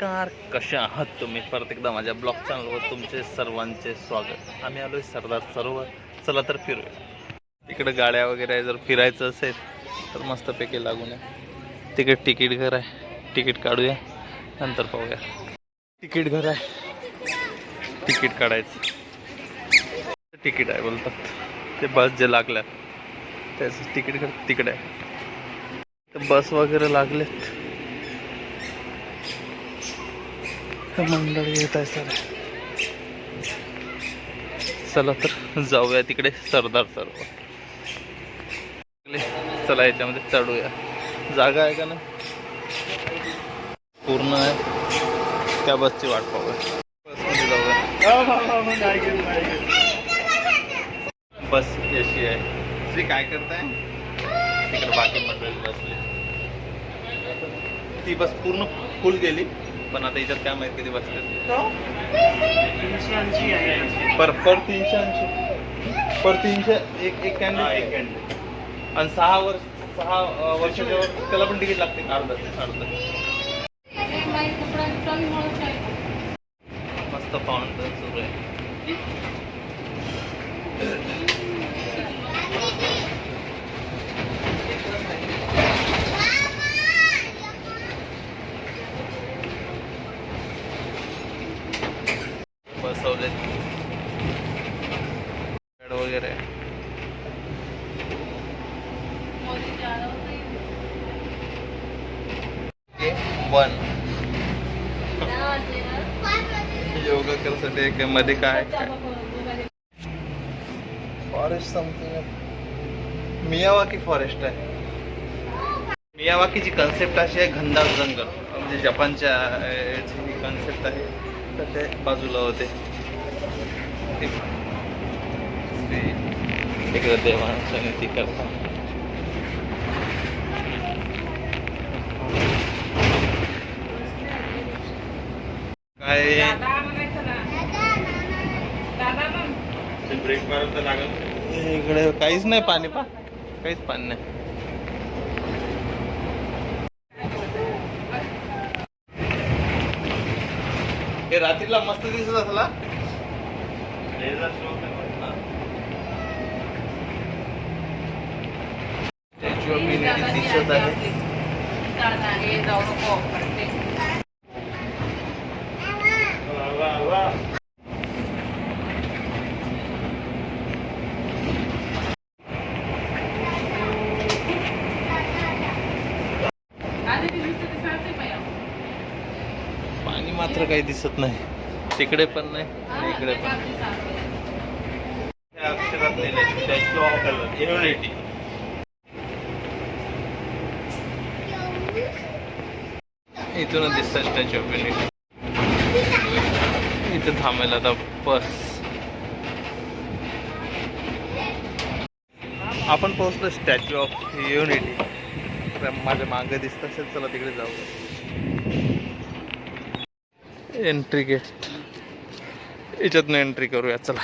नमस्कार कशा आहात तुम्ही? परत एकदा माझ्या ब्लॉग चॅनलवर तुमचे सर्वांचे स्वागत. आम्ही आलोय सरदार सरोवर. चला तर फिरूया. तिकडे गाड्या वगैरे आहे जर फिरायचं असेल तर मस्तपैकी लागून या. तिकडे तिकीट घर आहे. तिकीट काढूया. नंतर पाहूया. तिकीट घर आहे. तिकीट काढायचं. तिकीट आहे बोलतात. ते बस जे लागल्यात त्याचं तिकीट घर तिकडे आहे. तर बस वगैरे लागलेत तर मंडळ येत आहे सर चला तर जाऊया तिकडे सरदार सरोवर. चला याच्यामध्ये चढूया. जागा आहे का ना पूर्ण आहे. त्या बसची वाट पाहूया. बसमध्ये जाऊया. बस अशी आहे. श्री काय करताय? तिकडे बाकी मंडळी बसली. ती बस पूर्ण फुल गेली. पण आता याच्यात काय माहिती किती बसले पर पर तीनशे ऐंशी. पर तीनशे एक एक आणि सहा वर्ष सहा अं, वर्षाच्या वर त्याला पण तिकीट लागते अर्ध अर्ध. मस्त फाउंटन सुरू आहे. बसवले वगैरे. वन योगा करण्यासाठी एक मध्ये काय? फॉरेस्ट समथिंग मियावाकी फॉरेस्ट आहे. मियावाकीची कन्सेप्ट अशी आहे घनदाट जंगल म्हणजे जपानच्या जी कन्सेप्ट आहे तर ते बाजूला होते. तिकडे देवांचं ती करता काय ब्रेक मारून तर लागल. इकडे काहीच नाही पाणी पा. काहीच पाणी नाही. हे रात्रीला मस्त दिसत असला स्टॅच्यू ऑफ युनिटी दिसत आहे. पाणी मात्र काही दिसत नाही. तिकडे पण नाही. आणि इकडे पण युनिटी इथूनच दिसतं स्टॅच्यू ऑफ युनिटी इथं थांबायला आता बस. आपण पोहोचलो स्टॅच्यू ऑफ युनिटी माझ्या मागे दिसत असेल चला तिकडे जाऊ एंट्री गेट याच्यातनं एंट्री करूया चला.